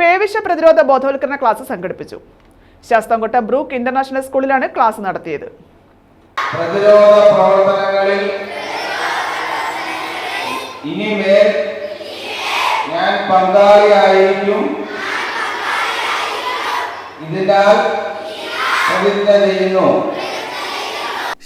പേവിഷ പ്രതിരോധ ബോധവൽക്കരണ ക്ലാസ് സംഘടിപ്പിച്ചു. ശാസ്താംകോട്ട ബ്രൂക്ക് ഇന്റർനാഷണൽ സ്കൂളിലാണ് ക്ലാസ് നടത്തിയത്. ഇതിനാൽ ചെയ്യുന്നു.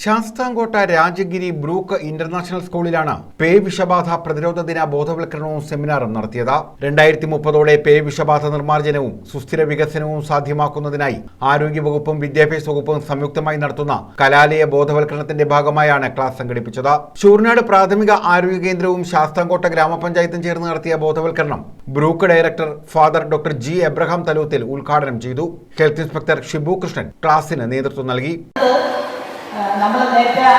ശാസ്താംകോട്ട രാജഗിരി ബ്രൂക്ക് ഇന്റർനാഷണൽ സ്കൂളിലാണ് പേ വിഷബാധ പ്രതിരോധ ദിന ബോധവൽക്കരണവും സെമിനാറും നടത്തിയത്. രണ്ടായിരത്തി മുപ്പതോടെ പേ വിഷബാധ നിർമ്മാർജനവും സുസ്ഥിര വികസനവും സാധ്യമാക്കുന്നതിനായി ആരോഗ്യവകുപ്പും വിദ്യാഭ്യാസ വകുപ്പും സംയുക്തമായി നടത്തുന്ന കലാലയ ബോധവൽക്കരണത്തിന്റെ ഭാഗമായാണ് ക്ലാസ് സംഘടിപ്പിച്ചത്. ശൂർനാട് പ്രാഥമിക ആരോഗ്യ കേന്ദ്രവും ശാസ്താംകോട്ട ഗ്രാമപഞ്ചായത്തും ചേർന്ന് നടത്തിയ ബോധവൽക്കരണം Brook director father doctor G Abraham തലൂത്തിൽ ഉദ്ഘാടനം ചെയ്തു. ഹെൽത്ത് ഇൻസ്പെക്ടർ ഷിബു കൃഷ്ണൻ ക്ലാസിന് നേതൃത്വം നൽകി. നമ്മൾ നേരത്തെ ആ,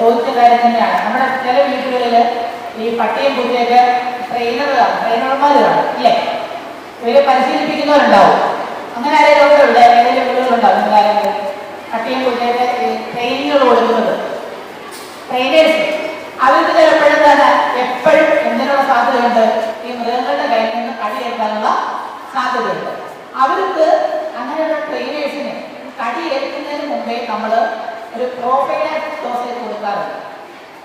ചോദിച്ച കാര്യം തന്നെയാണ്. നമ്മുടെ ചില വീടുകളിൽ ഈ പട്ടിയും പൂച്ചയൊക്കെ ട്രെയിനറുകളാണ് ട്രെയിനർമാർ കാണും ഇല്ലേ? ഇവരെ പരിശീലിപ്പിക്കുന്നവരുണ്ടാവും. അങ്ങനെ ആരെങ്കിലും ഇവിടെ? ഏതെങ്കിലും വീടുകളുണ്ടാവും നിങ്ങൾ പട്ടിയും പൂച്ചയൊക്കെ ഈ ട്രെയിനിങ്ങൾ കൊടുക്കുന്നത്. ട്രെയിനേഴ്സ്. അവർക്ക് ചിലപ്പോഴും തന്നെ എപ്പോഴും എന്തിനുള്ള സാധ്യതയുണ്ട്? ഈ മൃഗങ്ങളുടെ കയ്യിൽ നിന്ന് കടിയേൽക്കാനുള്ള സാധ്യതയുണ്ട്. അവർക്ക് അങ്ങനെയുള്ള ട്രെയിനേഴ്സിനെ കടിയേൽക്കുന്നതിന് മുമ്പേ നമ്മൾ ഒരു പ്രോഫൈലായിട്ട് ഡോസേജ് കൊടുക്കാറുണ്ട്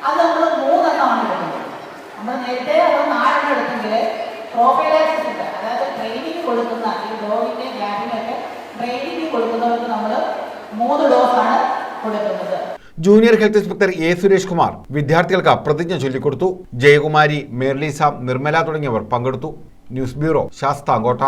അത് നമ്മൾ മൂന്നെണ്ണമാണ് എടുക്കുന്നത്. നമ്മൾ നേരത്തെ നമ്മൾ നാലെണ്ണം എടുത്തെങ്കിൽ പ്രോഫൈലാക്സിസ് ഉണ്ട് അതായത് ട്രെയിനിങ് കൊടുക്കുന്ന ഈ ഡോഗിന്റെ ഗ്യാപ്പിനൊക്കെ ട്രെയിനിങ് കൊടുക്കുന്നവർക്ക് നമ്മൾ മൂന്ന് ഡോസാണ് കൊടുക്കുന്നത്. Junior health inspector A Suresh Kumar വിദ്യാർത്ഥികൾക്ക് പ്രതിജ്ഞ ചൊല്ലിക്കൊടുത്തു. ജയകുമാരി മേർലീസ നിർമ്മല തുടങ്ങിയവർ പങ്കെടുത്തു. News bureau Sasthamcotta.